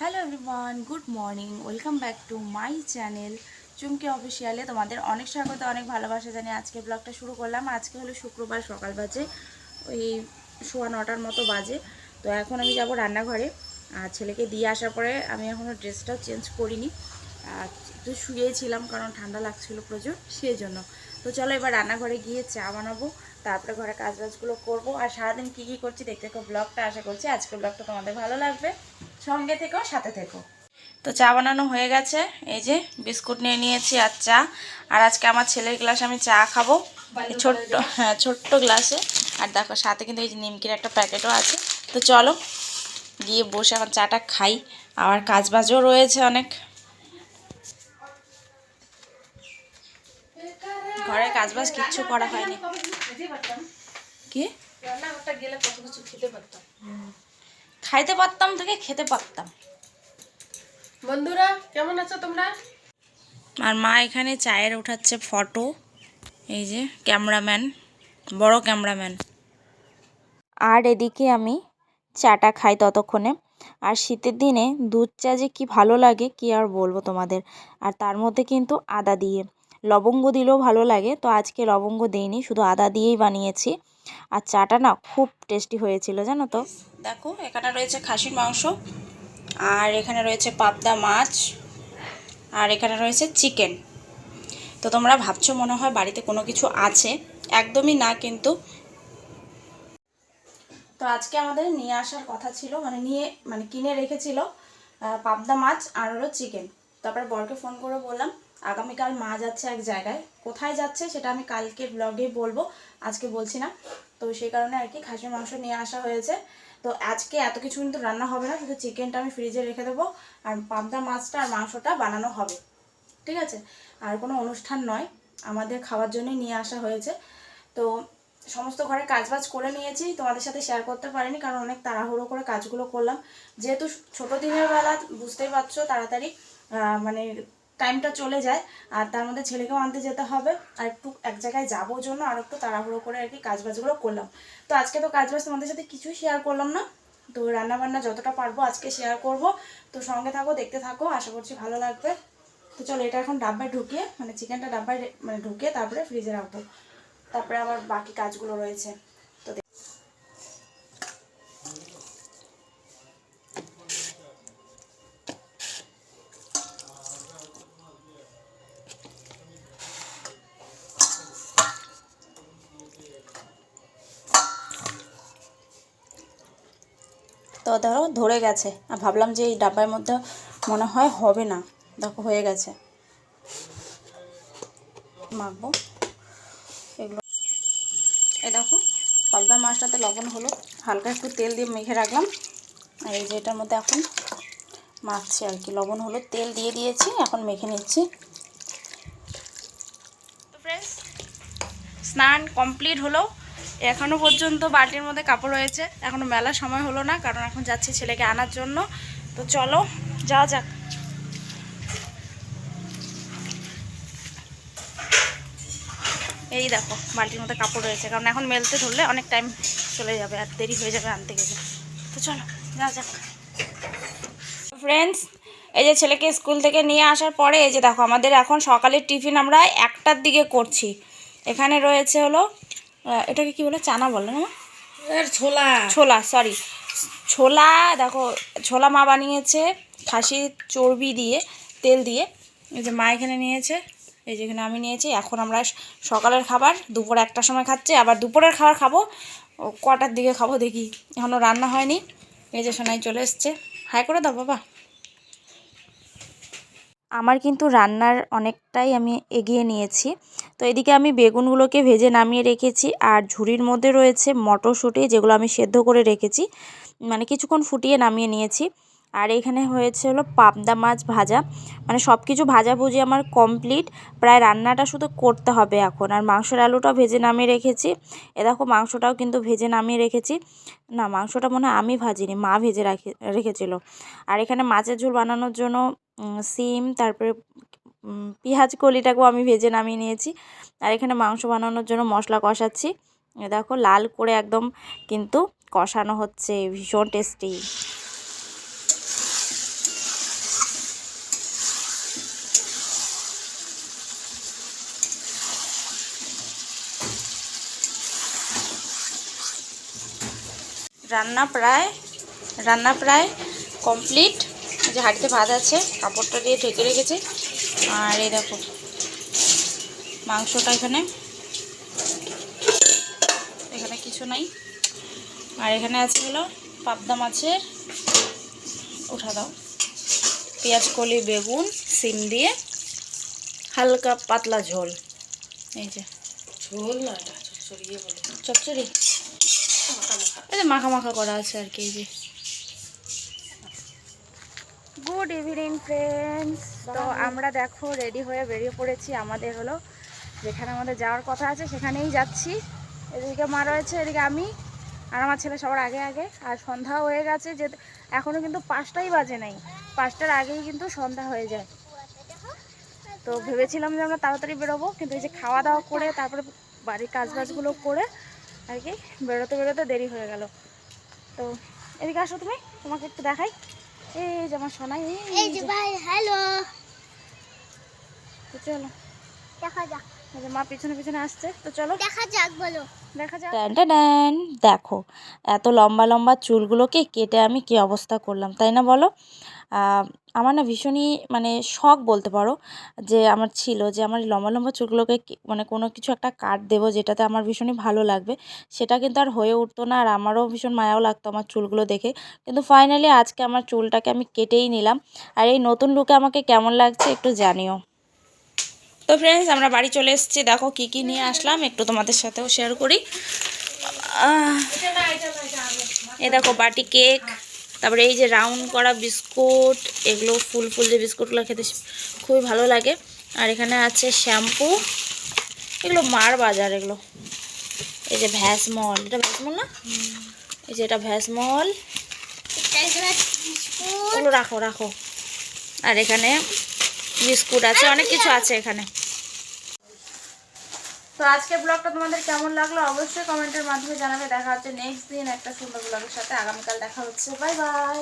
Hello everyone good morning welcome back to my channel Chumki অফিসিয়ালে তোমাদের অনেক স্বাগত, অনেক ভালোবাসা জানিয়ে আজকে ব্লগটা শুরু করলাম। আজকে হলো শুক্রবার, সকাল বাজে, ওই সোয়া নটার মতো বাজে। তো এখন আমি যাব রান্নাঘরে। আর ছেলেকে দিয়ে আসার পরে আমি এখনও ড্রেসটাও চেঞ্জ করিনি। একটু শুয়েছিলাম কারণ ঠান্ডা লাগছিল প্রচুর সেই জন্য তো চলো এবার রান্নাঘরে গিয়ে চা বানাবো, তারপরে ঘরে কাজবাজগুলো করব। আর সারাদিন কী কী করছি দেখতে দেখো ব্লগটা আশা করছি আজকের ব্লগটা তোমাদের ভালো লাগবে। সঙ্গে থেকো সাথে থেকো। তো চা বানানো হয়ে গেছে। এই যে বিস্কুট নিয়ে নিয়েছি আর চা। আর আজকে আমার ছেলের গ্লাস আমি চা খাব। ছোট্ট হ্যাঁ ছোট্ট গ্লাসে। আর দেখো সাথে কিন্তু এই যে নিমকির একটা প্যাকেটও আছে। তো চলো গিয়ে বসে এখন চাটা খাই। আবার কাজবাজও রয়েছে অনেক। ঘরে কাজবাজ কিচ্ছু করা হয়নি। কি? রান্নাঘরটা গেলে কত কিছু খেতে পারতাম। খাইতে পারতাম থেকে খেতে পারতাম। বন্ধুরা কেমন আছো তোমরা? আর মা এখানে চায়ের উঠাচ্ছে ফটো। এই যে ক্যামেরাম্যান বড় ক্যামেরাম্যান। আর এদিকে আমি চাটা খাই ততক্ষণে। আর শীতের দিনে দুধ চা যে কি ভালো লাগে কি আর বলব তোমাদের? আর তার মধ্যে কিন্তু আদা দিয়ে। লবঙ্গ দিলেও ভালো লাগে তো আজকে লবঙ্গ দিইনি শুধু আদা দিয়েই বানিয়েছি। আর চাটা না খুব টেস্টি হয়েছিল, জানো তো? দেখো, এখানে রয়েছে খাসির মাংস, আর এখানে রয়েছে পাবদা মাছ, আর এখানে রয়েছে চিকেন। তো তোমরা ভাবছ মনে হয় বাড়িতে কোনো কিছু আছে? একদমই না, কিন্তু তো আজকে আমাদের নিয়ে আসার কথা ছিল মানে নিয়ে মানে কিনে রেখেছিল পাবদা মাছ আর হলো চিকেন। তারপরে বরকে ফোন করে বললাম আগামীকাল মা যাচ্ছে এক জায়গায়। কোথায় যাচ্ছে সেটা আমি কালকে ব্লগে বলব, আজকে বলছি না। তো সেই কারণে আর কি খাসির মাংস নিয়ে আসা হয়েছে। তো আজকে এত কিছু কিন্তু রান্না হবে না, শুধু চিকেনটা আমি ফ্রিজে রেখে দেবো আর পাবদা মাছটা আর মাংসটা বানানো হবে। ঠিক আছে? আর কোনো অনুষ্ঠান নয়, আমাদের খাওয়ার জন্যই নিয়ে আসা হয়েছে। তো সমস্ত ঘরে কাজবাজ করে নিয়েছি, তোমাদের সাথে শেয়ার করতে পারিনি কারণ অনেক তাড়াহুড়ো করে কাজগুলো করলাম। যেহেতু ছোট দিনের বেলা, বুঝতেই পারছ তাড়াতাড়ি মানে টাইমটা চলে যায়, আর তার মধ্যে ছেলেকেও আনতে যেতে হবে, আর একটু এক জায়গায় যাব জন্য আর একটু তাড়াহুড়ো করে আর কি কাজবাজগুলো করলাম। তো আজকে তো কাজবাজ তোমাদের সাথে কিছুই শেয়ার করলাম না, তো রান্নাবান্না যতটা পারব আজকে শেয়ার করব। তো সঙ্গে থাকো, দেখতে থাকো, আশা করছি ভালো লাগবে। তো চলো, এটা এখন ডাব্বায় ঢুকিয়ে মানে চিকেনটা ডাব্বায় মানে ঢুকিয়ে তারপরে ফ্রিজে রাখব। তারপরে আবার বাকি কাজগুলো রয়েছে। তো ধরো ধরে গেছে। আর ভাবলাম যে এই ডাব্বার মধ্যে মনে হয় হবে না। দেখো হয়ে গেছে। মাখবো। এগুলো এই দেখো পাবদা মাছটাতে লবণ হলো। হালকা একটু তেল দিয়ে মেখে রাখলাম। আর এই যে এটার মধ্যে এখন মাখছি আর কি। লবণ হলো, তেল দিয়ে দিয়েছি, এখন মেখে নিচ্ছি। স্নান কমপ্লিট হলো। এখনও পর্যন্ত বালতির মধ্যে কাপড় রয়েছে। এখনও মেলার সময় হলো না, কারণ এখন যাচ্ছি ছেলেকে আনার জন্য। তো চলো, যাওয়া যাক। এই দেখো, বালতির মধ্যে কাপড় রয়েছে, কারণ এখন মেলতে ধরলে অনেক টাইম চলে যাবে আর দেরি হয়ে যাবে আনতে গেলে। তো চলো, যাওয়া যাক। ফ্রেন্ডস এই যে ছেলেকে স্কুল থেকে নিয়ে আসার পরে, এই যে দেখো, আমাদের এখন সকালের টিফিন আমরা একটার দিকে করছি। এখানে রয়েছে হলো এটাকে কি বলে? চানা বলে না? ছোলা। ছোলা সরি ছোলা দেখো ছোলা মা বানিয়েছে খাসির চর্বি দিয়ে তেল দিয়ে। এই যে মা এখানে নিয়েছে এই যে এখানে আমি নিয়েছি। এখন আমরা সকালের খাবার দুপুর একটার সময় খাচ্ছি। আবার দুপুরের খাবার খাব কটার দিকে খাব দেখি। এখনও রান্না হয়নি। এই যে সোনাই চলে এসছে। হাই করে দাও বাবা। আমার কিন্তু রান্নার অনেকটাই আমি এগিয়ে নিয়েছি। তো এদিকে আমি বেগুনগুলোকে ভেজে নামিয়ে রেখেছি আর ঝুড়ির মধ্যে রয়েছে মটরশুঁটি যেগুলো আমি সেদ্ধ করে রেখেছি। মানে কিছুক্ষণ ফুটিয়ে নামিয়ে নিয়েছি। আর এখানে হয়েছে হলো পাবদা মাছ ভাজা। মানে সব কিছু ভাজাভুজি আমার কমপ্লিট। প্রায় রান্নাটা শুধু করতে হবে এখন। আর মাংসের আলুটাও ভেজে নামিয়ে রেখেছি। এ দেখো মাংসটাও কিন্তু ভেজে নামিয়ে রেখেছি। না, মাংসটা মনে আমি ভাজিনি, মা ভেজে রাখে, রেখেছিল। আর এখানে মাছের ঝোল বানানোর জন্য সিম, তারপরে পেঁয়াজ কলিটাকেও আমি ভেজে নামিয়ে নিয়েছি। আর এখানে মাংস বানানোর জন্য মশলা কষাচ্ছি। দেখো লাল করে একদম কিন্তু কষানো হচ্ছে, ভীষণ টেস্টি রান্না প্রায় রান্না প্রায় কমপ্লিট যে হাঁড়িতে ভাত আছে, কাপড়টা দিয়ে ঢেকে রেখেছে। আর এই দেখো মাংসটা এখানে। এখানে কিছু নাই। আর এখানে আছে হলো পাবদা মাছের উঠা দাও। পেঁয়াজ কলি বেগুন সিম দিয়ে হালকা পাতলা ঝোল। এই যে। ঝোল না চচ্চড়ি মাখা মাখা করা আছে আর কি এই যে। গুড ইভিনিং ফ্রেন্ডস তো আমরা দেখো রেডি হয়ে বেরিয়ে পড়েছি। আমাদের হলো যেখানে আমাদের যাওয়ার কথা আছে সেখানেই যাচ্ছি। এদিকে মা রয়েছে এদিকে আমি আর আমার ছেলে সবার আগে আগে। আর সন্ধ্যা হয়ে গেছে যে এখনও কিন্তু পাঁচটাই বাজে নাই। পাঁচটার আগেই কিন্তু সন্ধ্যা হয়ে যায়। তো ভেবেছিলাম যে আমরা তাড়াতাড়ি বেরোবো কিন্তু এই যে খাওয়া দাওয়া করে তারপরে বাড়ির কাজবাজগুলো করে আর কি বেরোতে বেরোতে দেরি হয়ে গেল। তো এদিকে আসো তুমি তোমাকে একটু দেখাই। এই যে আমার সোনাই এই যে ভাই হ্যালো চলো। দেখা যাক। মা পিছনে পিছনে আসছে তো চলো। দেখা যাক বলো। দেখা যাক। ড্যান দেখো এত লম্বা লম্বা চুলগুলোকে কেটে আমি কি অবস্থা করলাম তাই না বলো? আমার না ভীষণই মানে শখ বলতে পারো যে আমার ছিল যে আমার লম্বা লম্বা চুলগুলোকে মানে কোনো কিছু একটা কাট দেবো যেটাতে আমার ভীষণই ভালো লাগবে। সেটা কিন্তু আর হয়ে উঠতো না আর আমারও ভীষণ মায়াও লাগতো আমার চুলগুলো দেখে। কিন্তু ফাইনালি আজকে আমার চুলটাকে আমি কেটেই নিলাম। আর এই নতুন লুকে আমাকে কেমন লাগছে একটু জানিও। তো ফ্রেন্ডস আমরা বাড়ি চলে এসেছি। দেখো কি কি নিয়ে আসলাম একটু তোমাদের সাথেও শেয়ার করি। এই দেখো বাটি কেক তারপরে এই যে রাউন্ড করা বিস্কুট এগুলো ফুল ফুল যে বিস্কুটগুলো খেতে খুবই ভালো লাগে। আর এখানে আছে শ্যাম্পু এগুলো মার বাজার এগুলো। এই যে ভ্যাসমল এটা ভ্যাসমল না? এই যে এটা ভ্যাসমল। ওগুলো রাখো রাখো। আর এখানে বিস্কুট আছে অনেক কিছু আছে এখানে। তো আজকে ব্লগটা তোমাদের কেমন লাগল অবশ্যই কমেন্টের মাধ্যমে জানাবে। দেখা হচ্ছে নেক্সট দিন একটা সুন্দর ব্লগের সাথে। আগামীকাল দেখা হচ্ছে। Bye bye